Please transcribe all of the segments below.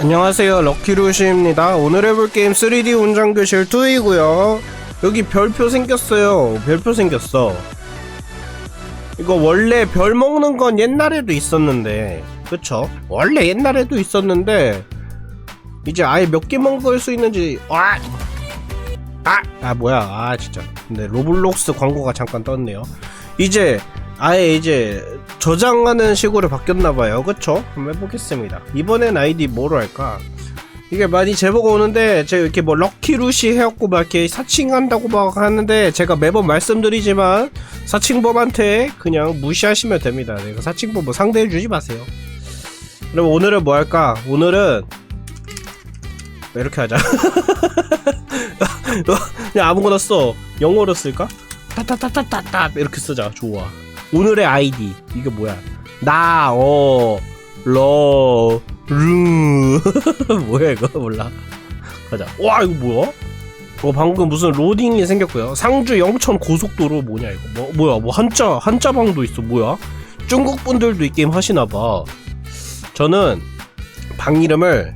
안녕하세요. 럭키루시입니다. 오늘 해볼 게임 3D 운전교실 2이고요. 여기 별표 생겼어요. 별표 생겼어. 이거 원래 별 먹는 건 옛날에도 있었는데 그쵸? 원래 옛날에도 있었는데 이제 아예 몇 개 먹을 수 있는지 와! 아! 아 뭐야. 아 진짜. 근데 로블록스 광고가 잠깐 떴네요 이제 아예 이제 저장하는 식으로 바뀌었나봐요 그쵸? 한번 해보겠습니다 이번엔 아이디 뭐로 할까? 이게 많이 제보가 오는데 제가 이렇게 뭐 럭키루시 해갖고 막 이렇게 사칭한다고 막 하는데 제가 매번 말씀드리지만 사칭범한테 그냥 무시하시면 됩니다 내가 사칭범 뭐 상대해주지 마세요 그럼 오늘은 뭐 할까? 오늘은 이렇게 하자 그냥 아무거나 써 영어로 쓸까? 따따따따따따 이렇게 쓰자. 좋아. 오늘의 아이디. 이게 뭐야? 나어러루 뭐야 이거? 몰라. 가자. 와 이거 뭐야? 어 방금 무슨 로딩이 생겼고요. 상주 영천 고속도로 뭐냐 이거? 뭐 뭐야? 뭐 한자 한자방도 있어. 뭐야? 중국 분들도 이 게임 하시나봐. 저는 방 이름을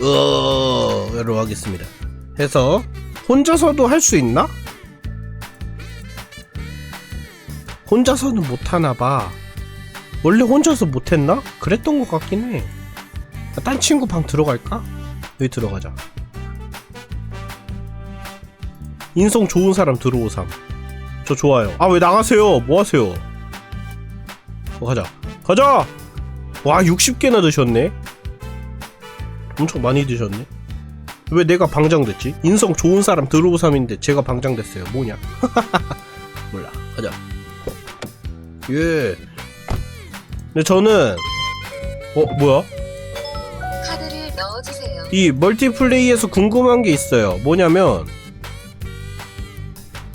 어로 하겠습니다. 해서 혼자서도 할 수 있나? 혼자서는 못하나 봐. 원래 혼자서 못했나? 그랬던 것 같긴 해. 아, 딴 친구 방 들어갈까? 여기 들어가자. 인성 좋은 사람 들어오삼. 저 좋아요. 아, 왜 나가세요? 뭐 하세요? 어, 가자. 가자! 와, 60개나 드셨네? 엄청 많이 드셨네? 왜 내가 방장됐지? 인성 좋은 사람 들어오삼인데 제가 방장됐어요. 뭐냐? 몰라. 가자. 예. 근데 저는 어 뭐야? 카드를 넣어주세요. 이 멀티플레이에서 궁금한 게 있어요. 뭐냐면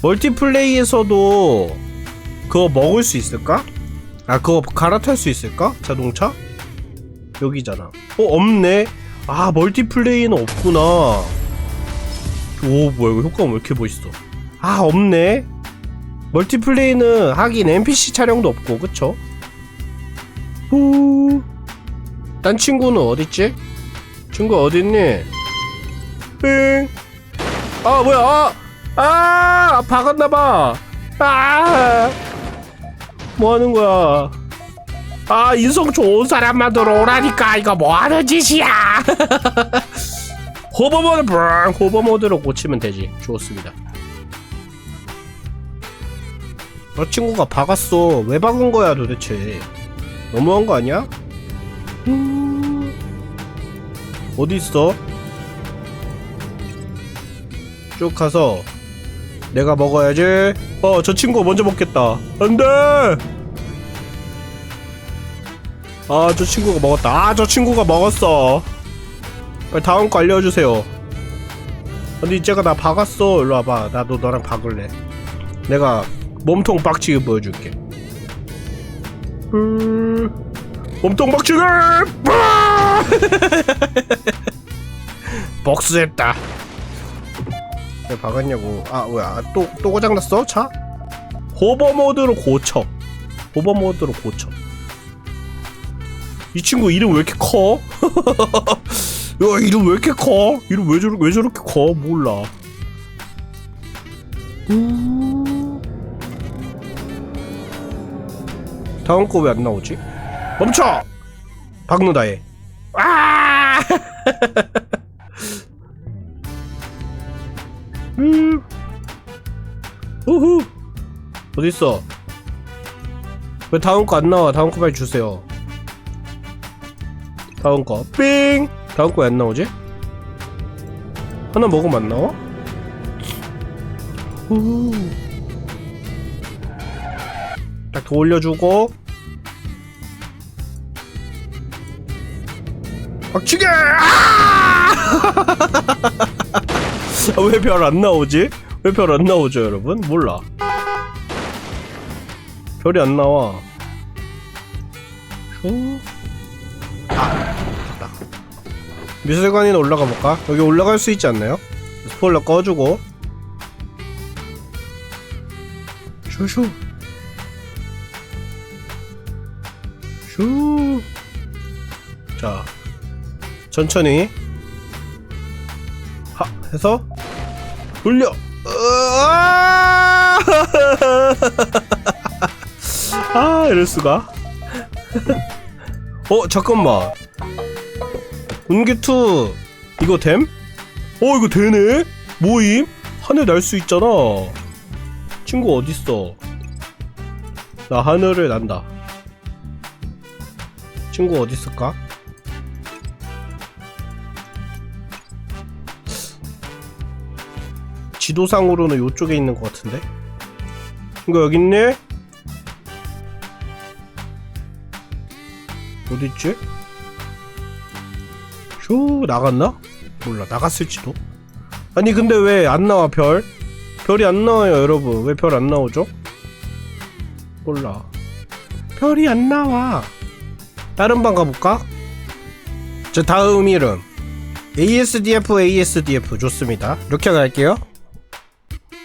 멀티플레이에서도 그거 먹을 수 있을까? 아 그거 갈아탈 수 있을까? 자동차? 여기잖아. 어 없네. 아 멀티플레이는 없구나. 오 뭐야 이거 효과음 왜 이렇게 멋있어? 아 없네. 멀티플레이는 하긴 NPC 촬영도 없고 그쵸? 후. 딴 친구는 어딨지? 친구 어딨니? 삥. 아 뭐야? 아, 아 박았나봐. 아. 뭐 하는 거야? 아 인성 좋은 사람만 들어오라니까 이거 뭐 하는 짓이야? 호버 모드 ブ랑 호버 모드로 고치면 되지. 좋습니다. 저 친구가 박았어. 왜 박은 거야 도대체? 너무한 거 아니야? 음... 어디 있어? 쭉 가서 내가 먹어야지. 어, 저 친구 먼저 먹겠다. 안 돼! 아, 저 친구가 먹었다. 아, 저 친구가 먹었어. 빨리 다음 거 알려주세요. 근데 제가 나 박았어. 일로 와봐. 나도 너랑 박을래. 내가 몸통 빡치게 보여줄게. 음... 몸통 빡치게! 빠! 복수했다. 왜 박았냐고. 아, 뭐야. 또, 또 고장났어? 차? 호버 모드로 고쳐. 호버 모드로 고쳐. 이 친구 이름 왜 이렇게 커? 야, 이름 왜 이렇게 커? 이름 왜, 저렇게 왜 저렇게 커? 몰라. 음... 다음 거 왜 안 나오지? 멈춰! 박는다 얘. 아! 음. 우후. 어디 있어? 왜 다음 거 안 나와? 다음 거 빨리 주세요. 다음 거. 삥. 다음 거 왜 안 나오지? 하나 먹으면 안 나와? 후. 딱 더 올려주고 박치게! 왜별 안 나오지? 왜 별 안 나오죠, 여러분? 몰라. 별이 안 나와. 후. 아. 미술관이나 올라가 볼까? 여기 올라갈 수 있지 않나요? 스포일러 꺼주고. 슈슈. 슈. 자, 천천히 하 해서 돌려! 아 이럴 수가 어 잠깐만 운기2 이거 됨? 어 이거 되네? 모임? 하늘 날 수 있잖아 친구 어딨어 나 하늘을 난다 친구 어딨을까? 지도상으로는 요쪽에 있는 것 같은데? 이거 여기 있네? 어딨지? 쇼 나갔나? 몰라 나갔을지도 아니 근데 왜 안 나와 별? 별이 안 나와요 여러분 왜 별 안 나오죠? 몰라 별이 안 나와 다른 방 가볼까? 저 다음 이름. ASDF ASDF 좋습니다. 이렇게 갈게요.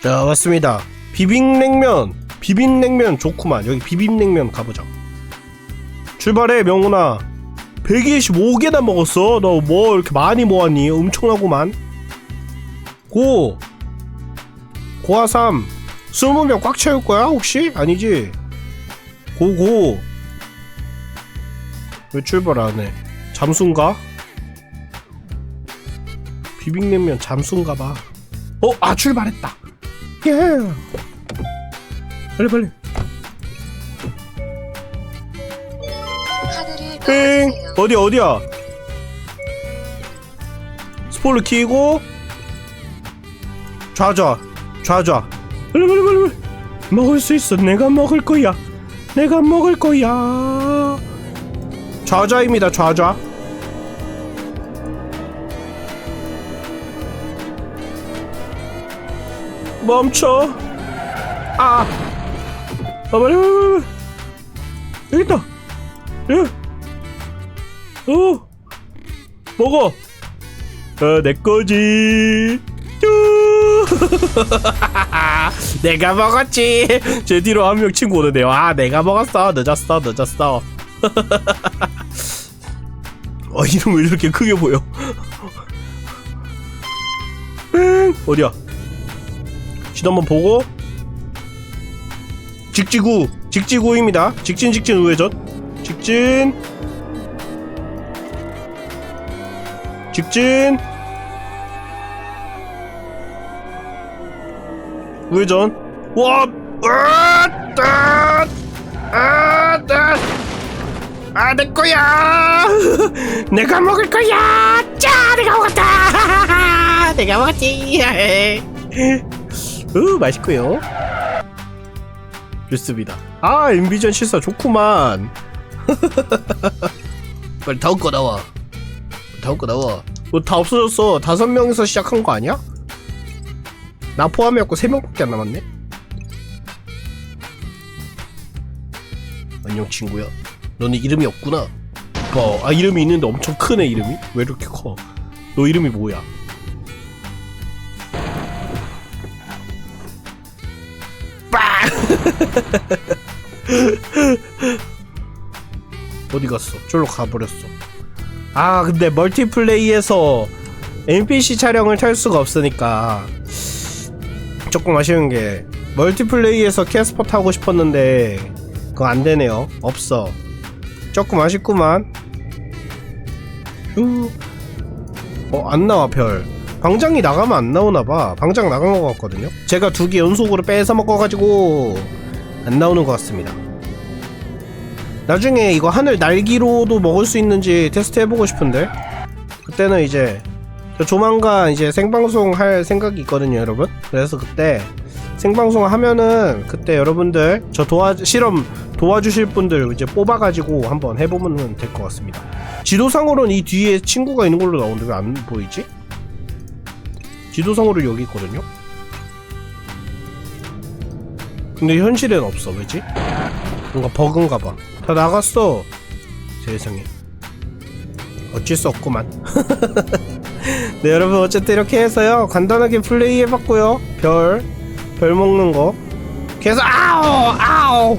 자 왔습니다. 비빔냉면. 비빔냉면 좋구만. 여기 비빔냉면 가보자. 출발해 명훈아. 125개나 먹었어. 너 뭐 이렇게 많이 모았니? 엄청나구만. 고. 고아 3 20명 꽉 채울 거야 혹시? 아니지? 고고 왜 출발 안 해? 잠수인가? 비빔냉면 잠수인가 봐. 어? 아 출발했다. 예 빨리 빨리. 넣어주세요. 어디야 어디야? 스포를 키고. 좌좌 좌좌. 빨리 빨리 빨리 빨리. 먹을 수 있어. 내가 먹을 거야. 내가 먹을 거야 좌좌입니다 좌좌. 멈춰. 아, 아 빨리 빨리 여기 있다. 예. 어 먹어. 어 내 거지. 쭈. 내가 먹었지. 제 뒤로 한 명 친구 오는데요. 아 내가 먹었어. 늦었어 늦었어 어 이름 왜 이렇게 크게 보여? 뺑 어디야? 지도 한번 보고. 직지구 직지구입니다. 직진 직진 우회전. 직진. 직진. 우회전. 와 아따 아따. 아 내 거야. 내가 먹을 거야. 짜 내가 먹었다. 내가 먹었지. 으 맛있고요. 좋습니다. 아 인비전 실사 좋구만. 빨리 다음 거 나와. 다음 거 나와. 뭐다 없어졌어. 다섯 명에서 시작한 거 아니야? 나 포함해갖고 세 명밖에 안 남았네. 안녕 친구야 너는 이름이 없구나 어, 아 이름이 있는데 엄청 크네 이름이 왜 이렇게 커 너 이름이 뭐야? 빵! 어디 갔어? 저로 가버렸어. 아 근데 멀티플레이에서 NPC 차량을 탈 수가 없으니까 조금 아쉬운 게 멀티플레이에서 캐스퍼 타고 싶었는데 그거 안 되네요. 없어 조금 아쉽구만 휴. 어, 안 나와, 별. 방장이 나가면 안 나오나봐. 방장 나간 것 같거든요. 제가 두 개 연속으로 뺏어 먹어가지고, 안 나오는 것 같습니다. 나중에 이거 하늘 날기로도 먹을 수 있는지 테스트 해보고 싶은데. 그때는 이제, 저 조만간 이제 생방송 할 생각이 있거든요, 여러분. 그래서 그때, 생방송 하면은, 그때 여러분들, 저 도와, 실험 도와주실 분들 이제 뽑아가지고 한번 해보면 될 것 같습니다. 지도상으로는 이 뒤에 친구가 있는 걸로 나오는데 왜 안 보이지? 지도상으로 여기 있거든요? 근데 현실엔 없어 왜지? 뭔가 버그인가 봐. 다 나갔어. 세상에. 어쩔 수 없구만. 네 여러분 어쨌든 이렇게 해서요 간단하게 플레이 해봤고요. 별, 별 먹는 거. 계속 아우 아우.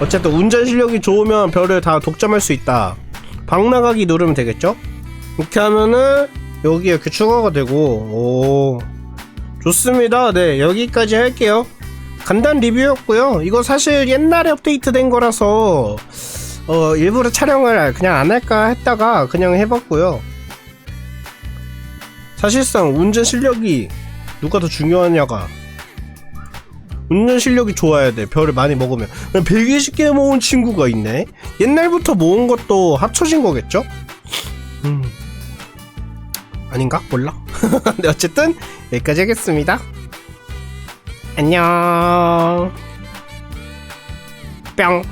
어쨌든 운전 실력이 좋으면 별을 다 독점할 수 있다. 방 나가기 누르면 되겠죠? 이렇게 하면은 여기에 이렇게 추가가 되고 오 좋습니다 네 여기까지 할게요 간단 리뷰였고요 이거 사실 옛날에 업데이트 된 거라서 어 일부러 촬영을 그냥 안 할까 했다가 그냥 해봤고요 사실상 운전 실력이 누가 더 중요하냐가 운전 실력이 좋아야 돼. 별을 많이 먹으면. 120개 모은 친구가 있네. 옛날부터 모은 것도 합쳐진 거겠죠? 음. 아닌가? 몰라. 네 어쨌든 여기까지 하겠습니다. 안녕. 뿅